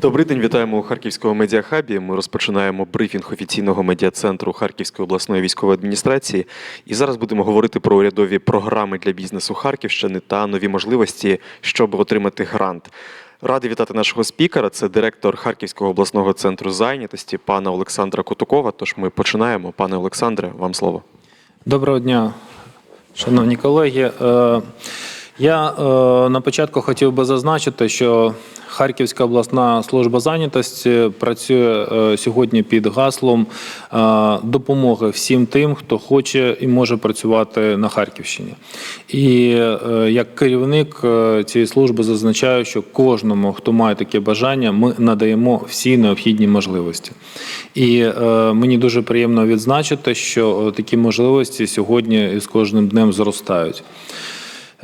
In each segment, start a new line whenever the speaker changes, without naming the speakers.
Добрий день, вітаємо у Харківському медіахабі. Ми розпочинаємо брифінг офіційного медіа-центру Харківської обласної військової адміністрації. І зараз будемо говорити про урядові програми для бізнесу Харківщини та нові можливості, щоб отримати грант. Радий вітати нашого спікера. Це директор Харківського обласного центру зайнятості, пана Олександра Котукова. Тож ми починаємо. Пане Олександре, вам слово.
Доброго дня, шановні колеги. Я е, на початку хотів би зазначити, що Харківська обласна служба зайнятості працює е, сьогодні під гаслом е, допомоги всім тим, хто хоче і може працювати на Харківщині. І е, як керівник е, цієї служби зазначаю, що кожному, хто має таке бажання, ми надаємо всі необхідні можливості. І е, мені дуже приємно відзначити, що е, такі можливості сьогодні з кожним днем зростають.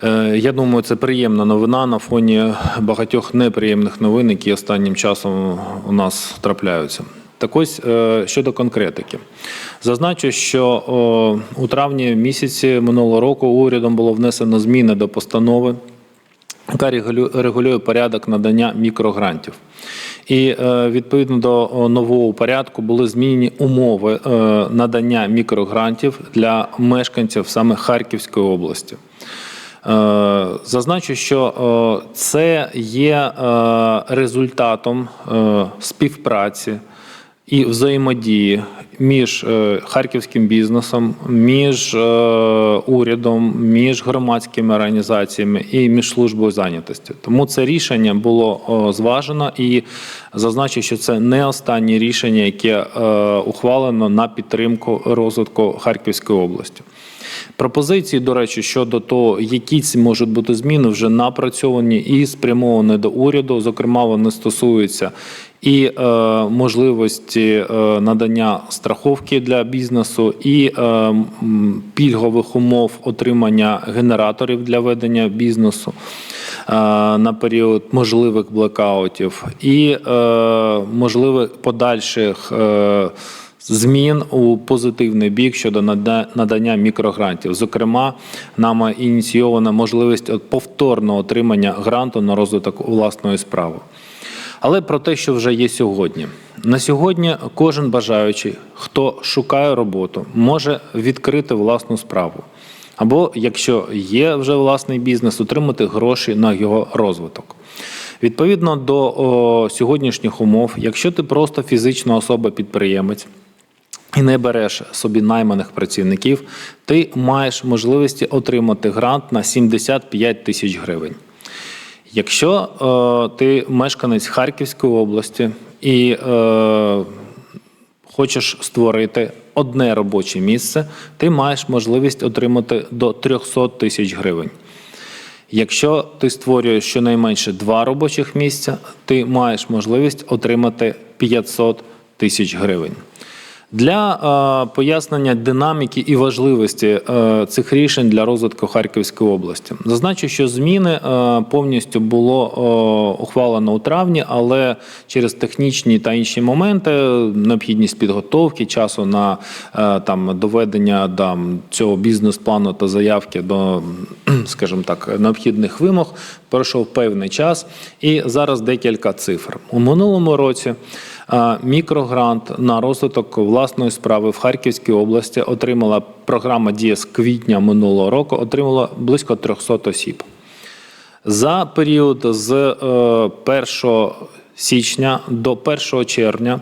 Е, Я думаю, це приємна новина на фоні багатьох неприємних новин, які останнім часом у нас трапляються. Так ось е, щодо конкретики, зазначу, що у травні місяці минулого року урядом було внесено зміни до постанови, яка регулює порядок надання мікрогрантів. І е, відповідно до нового порядку були змінені умови надання мікрогрантів для мешканців саме Харківської області. Е, Зазначу, що е, це є е, результатом співпраці і взаємодії між харківським бізнесом, між урядом, між громадськими організаціями і між службою зайнятості. Тому це рішення було зважено і зазначу, що це не останнє рішення, яке ухвалено на підтримку розвитку Харківської області. Пропозиції, до речі, щодо того, які ці можуть бути зміни, вже напрацьовані і спрямовані до уряду. Зокрема, вони стосуються і е, можливості е, надання страховки для бізнесу, і е, пільгових умов отримання генераторів для ведення бізнесу е, на період можливих блекаутів, і е, можливих подальших. Е, змін у позитивний бік щодо нада- надання мікрогрантів. Зокрема, нами ініційована можливість повторного отримання гранту на розвиток власної справи. Але про те, що вже є сьогодні. На сьогодні кожен бажаючий, хто шукає роботу, може відкрити власну справу. Або, якщо є вже власний бізнес, отримати гроші на його розвиток. Відповідно до о, сьогоднішніх умов, якщо ти просто фізична особа-підприємець, і не береш собі найманих працівників, ти маєш можливість отримати грант на 75 тисяч гривень. Якщо е, ти мешканець Харківської області і е, хочеш створити одне робоче місце, ти маєш можливість отримати до 300 тисяч гривень. Якщо ти створюєш щонайменше два робочих місця, ти маєш можливість отримати 500 тисяч гривень. Для е, пояснення динаміки і важливості е, цих рішень для розвитку Харківської області зазначу, що зміни е, повністю було ухвалено у травні, але через технічні та інші моменти, необхідність підготовки часу на там доведення там, цього бізнес-плану та заявки до, скажімо так, необхідних вимог, пройшов певний час. І зараз декілька цифр у минулому році. Мікрогрант на розвиток власної справи в Харківській області отримала програма Дія з квітня минулого року, отримала близько 300 осіб. За період з е, 1 січня до 1 червня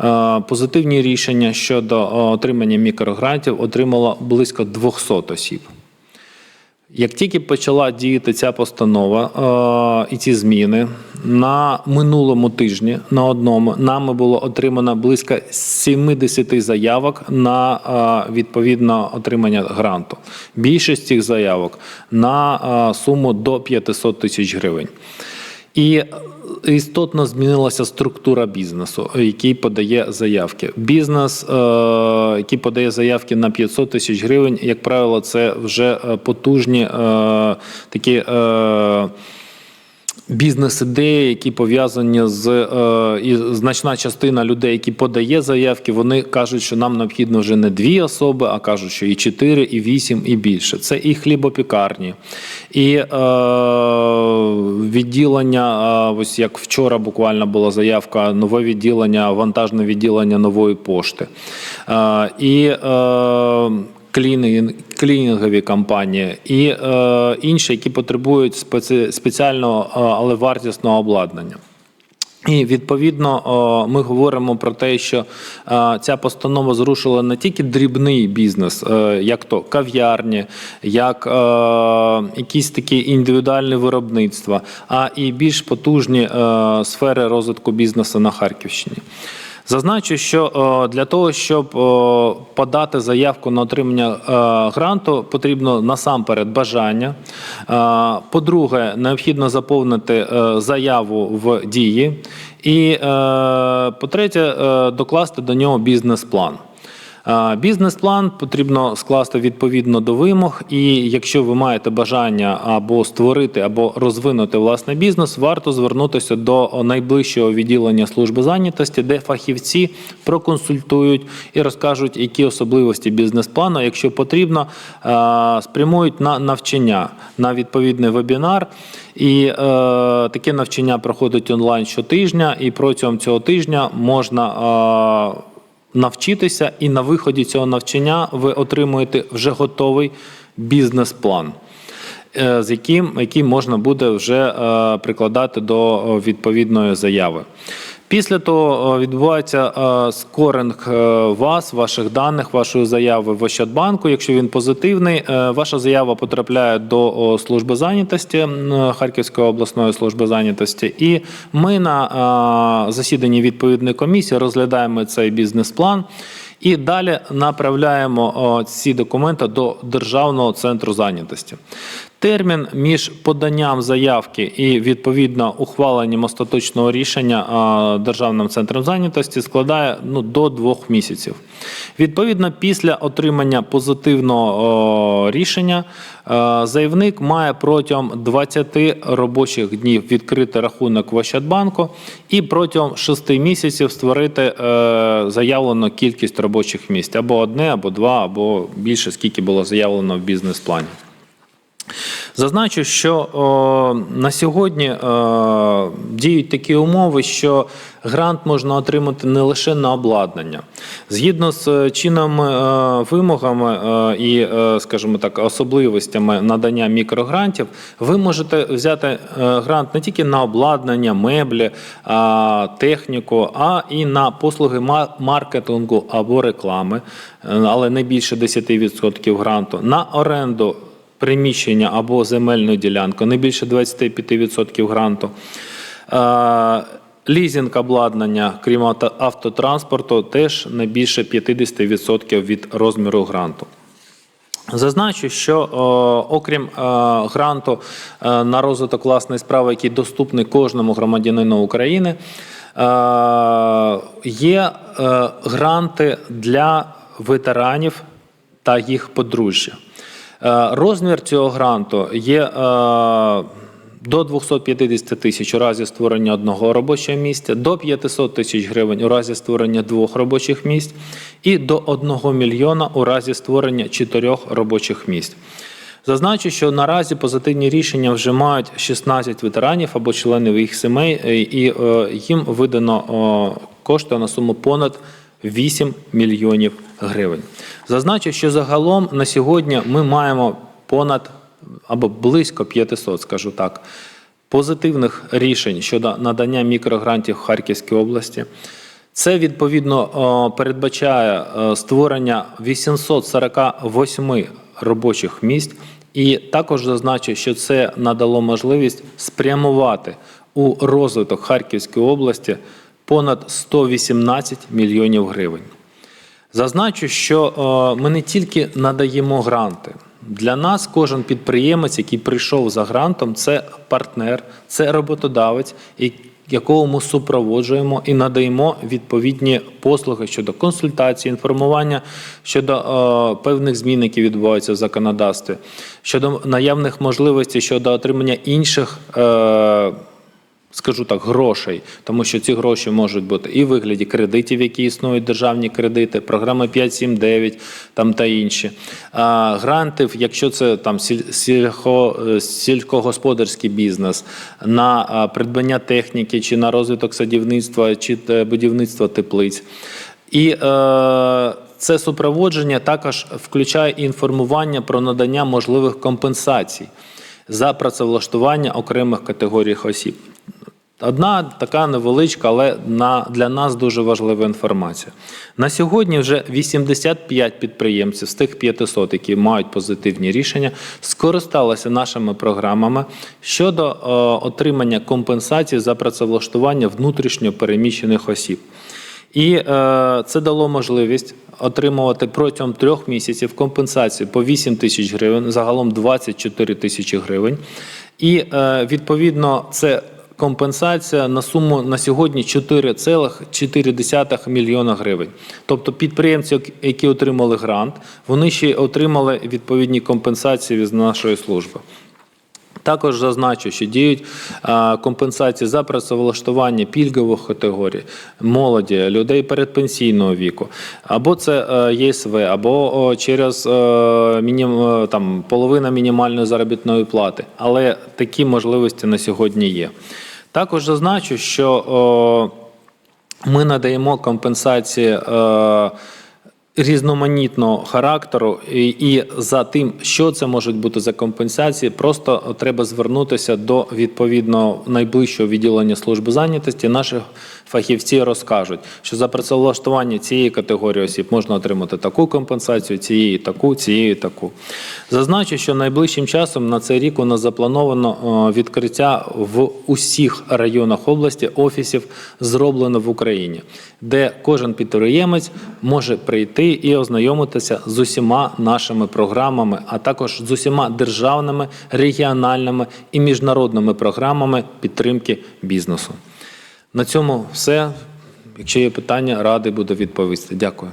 е, позитивні рішення щодо е, отримання мікрогрантів отримало близько 200 осіб. Як тільки почала діяти ця постанова е, і ці зміни, на минулому тижні на одному нами було отримано близько 70 заявок на е, відповідне отримання гранту. Більшість цих заявок на е, суму до 500 тисяч гривень. І істотно змінилася структура бізнесу, який подає заявки. Бізнес, е, який подає заявки на 500 тисяч гривень, як правило, це вже е, потужні е, такі. Бізнес-ідеї, які пов'язані з е, і значна частина людей, які подає заявки, вони кажуть, що нам необхідно вже не дві особи, а кажуть, що і чотири, і вісім, і більше. Це і хлібопікарні, і е, відділення. е, ось як вчора буквально була заявка, нове відділення, вантажне відділення нової пошти. Е, і е, клінінг, клінінгові компанії і е, інші, які потребують спеці, спеціального, е, але вартісного обладнання. І відповідно ми говоримо про те, що е, ця постанова зрушила не тільки дрібний бізнес, е, як то кав'ярні, як е, якісь такі індивідуальні виробництва, а і більш потужні е, сфери розвитку бізнесу на Харківщині. Зазначу, що е, для того, щоб е, подати заявку на отримання е, гранту, потрібно насамперед бажання. По-друге, необхідно заповнити заяву в дії. І по-третє, докласти до нього бізнес-план. Е, Бізнес-план потрібно скласти відповідно до вимог, і якщо ви маєте бажання або створити, або розвинути власний бізнес, варто звернутися до найближчого відділення служби зайнятості, де фахівці проконсультують і розкажуть, які особливості бізнес-плану, якщо потрібно, е, спрямують на навчання на відповідний вебінар. І е, таке навчання проходить онлайн щотижня, і протягом цього тижня можна. Е, навчитися, і на виході цього навчання ви отримуєте вже готовий бізнес-план, е, з яким який можна буде вже е, прикладати до е, відповідної заяви. Після того е, відбувається е, скоринг е, вас, ваших даних, вашої заяви в Ощадбанку. Якщо він позитивний, ваша заява потрапляє до служби зайнятості Харківської обласної служби зайнятості, і ми на засіданні відповідної комісії розглядаємо цей бізнес-план. І далі направляємо ці документи до Державного центру зайнятості. Термін між поданням заявки і відповідно ухваленням остаточного рішення Державним центром зайнятості складає ну, до двох місяців. Відповідно, після отримання позитивного рішення е, заявник має протягом 20 робочих днів відкрити рахунок в Ощадбанку і протягом 6 місяців створити е, заявлену кількість робочих місць або одне, або два, або більше, скільки було заявлено в бізнес-плані. Зазначу, що о, на сьогодні е, діють такі умови, що грант можна отримати не лише на обладнання. Згідно з е, чинними е, вимогами е, і, е, скажімо так, особливостями надання мікрогрантів, ви можете взяти грант не тільки на обладнання, меблі, а, техніку, а і на послуги ма- маркетингу або реклами, але не більше 10% гранту, на оренду приміщення або земельну ділянку, не більше 25% гранту. Е, Лізинг обладнання, крім автотранспорту, теж не більше 50% від розміру гранту. Зазначу, що о, окрім е, гранту е, на розвиток власної справи, який доступний кожному громадянину України, е, є е, гранти для ветеранів та їх подружжя. Е, розмір цього гранту є е, до 250 тисяч у разі створення одного робочого місця, до 500 тисяч гривень у разі створення двох робочих місць і до 1 мільйона у разі створення чотирьох робочих місць. Зазначу, що наразі позитивні рішення вже мають 16 ветеранів або членів їх сімей, е, і їм видано кошти на суму понад 8 мільйонів гривень. Зазначу, що загалом на сьогодні ми маємо понад або близько 500, скажу так, позитивних рішень щодо надання мікрогрантів в Харківській області. Це відповідно передбачає створення 848 робочих місць, і також зазначу, що це надало можливість спрямувати у розвиток Харківської області понад 118 мільйонів гривень. Зазначу, що е, ми не тільки надаємо гранти. Для нас кожен підприємець, який прийшов за грантом, це партнер, це роботодавець, якого ми супроводжуємо і надаємо відповідні послуги щодо консультації, інформування щодо е, певних змін, які відбуваються в законодавстві, щодо наявних можливостей щодо отримання інших. Е, скажу так, грошей, тому що ці гроші можуть бути і в вигляді кредитів, які існують, державні кредити, програми 5.7.9 там та інші. А, грантів, якщо це там сіль- сільхо, е, сільськогосподарський бізнес, на придбання техніки чи на розвиток садівництва чи е, будівництва теплиць. І е, це супроводження також включає інформування про надання можливих компенсацій за працевлаштування окремих категорій осіб. Одна така невеличка, але на, для нас дуже важлива інформація. На сьогодні вже 85 підприємців з тих 500, які мають позитивні рішення, скористалися нашими програмами щодо е, отримання компенсації за працевлаштування внутрішньо переміщених осіб. І е, це дало можливість отримувати протягом трьох місяців компенсацію по 8 тисяч гривень, загалом 24 тисячі гривень. І е, відповідно це компенсація на суму на сьогодні 4,4 мільйона гривень. Тобто підприємці, які отримали грант, вони ще отримали відповідні компенсації від нашої служби. Також зазначу, що діють компенсації за працевлаштування пільгових категорій, молоді, людей передпенсійного віку, або це е, ЄСВ, або через е, е, там, половина мінімальної заробітної плати. Але такі можливості на сьогодні є. Також зазначу, що ми надаємо компенсації. Е, різноманітного характеру, і, за тим, що це можуть бути за компенсації, просто треба звернутися до відповідного найближчого відділення служби зайнятості. Наші фахівці розкажуть, що за працевлаштування цієї категорії осіб можна отримати таку компенсацію, цієї таку, цієї таку. Зазначу, що найближчим часом на цей рік у нас заплановано е, відкриття в усіх районах області офісів зроблено в Україні, де кожен підприємець може прийти і ознайомитися з усіма нашими програмами, а також з усіма державними, регіональними і міжнародними програмами підтримки бізнесу. На цьому все. Якщо є питання, радий буду відповісти. Дякую.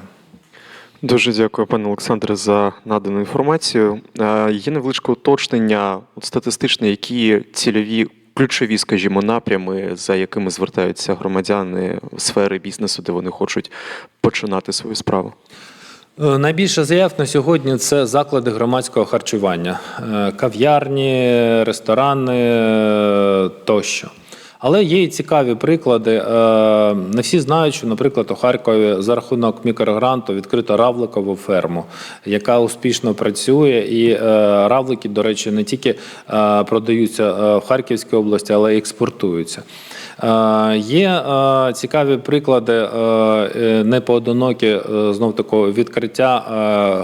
Дуже дякую, пане Олександре, за надану інформацію. Е, Є невеличке уточнення статистичне, які цільові ключові, скажімо, напрями, за якими звертаються громадяни сфери бізнесу, де вони хочуть починати свою справу.
Е, Найбільше заяв на сьогодні це заклади громадського харчування, Е, кав'ярні, ресторани тощо. Але є і цікаві приклади. Е, Не всі знають, що, наприклад, у Харкові за рахунок мікрогранту відкрито равликову ферму, яка успішно працює. І е, равлики, до речі, не тільки е, продаються в Харківській області, але й експортуються. Е, Є е, цікаві приклади е, непоодинокі знов такого відкриття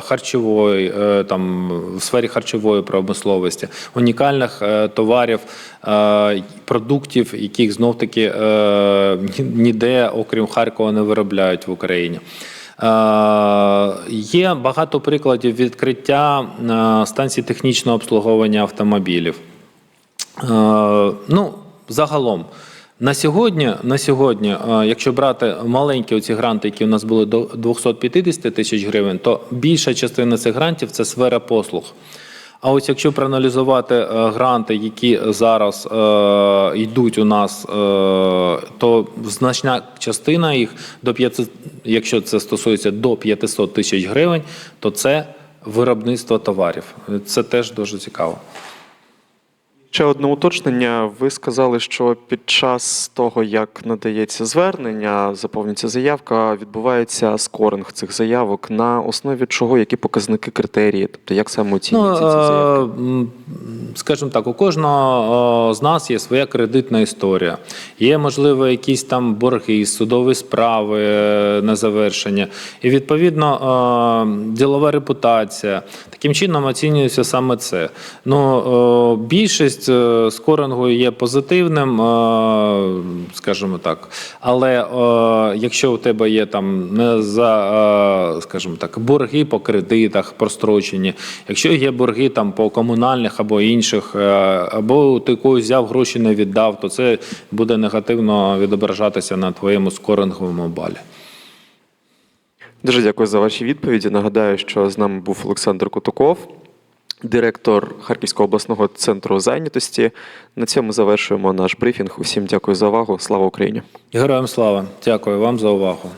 харчової там в сфері харчової промисловості, унікальних товарів, продуктів, яких знов таки ніде, окрім Харкова, не виробляють в Україні. Є багато прикладів відкриття станцій технічного обслуговування автомобілів. Ну, загалом. На сьогодні, на сьогодні, е, якщо брати маленькі оці гранти, які у нас були до 250 тисяч гривень, то більша частина цих грантів це сфера послуг. А ось якщо проаналізувати е, гранти, які зараз е, йдуть у нас, е, то значна частина їх до 500, якщо це стосується до 500 тисяч гривень, то це виробництво товарів. Це теж дуже цікаво.
Ще одне уточнення. Ви сказали, що під час того, як надається звернення, заповнюється заявка, відбувається скоринг цих заявок. На основі чого, які показники критерії, тобто як саме оцінюються ці
е,
заявки?
м, скажімо так, у кожного е, з нас є своя кредитна історія. Є, можливо, якісь там борги, судові справи е, на завершення. І відповідно е, ділова репутація. Таким чином оцінюється саме це. Ну, е, більшість е, скорингу є позитивним, е, скажімо так. Але е, якщо у тебе є там не за, е, скажімо так, борги по кредитах прострочені, якщо є борги там по комунальних або інших, е, або ти когось взяв гроші не віддав, то це буде негативно відображатися на твоєму скоринговому балі.
Дуже дякую за ваші відповіді. Нагадаю, що з нами був Олександр Кутуков, директор Харківського обласного центру зайнятості. На цьому завершуємо наш брифінг. Усім дякую за увагу. Слава Україні!
Героям слава! Дякую вам за увагу.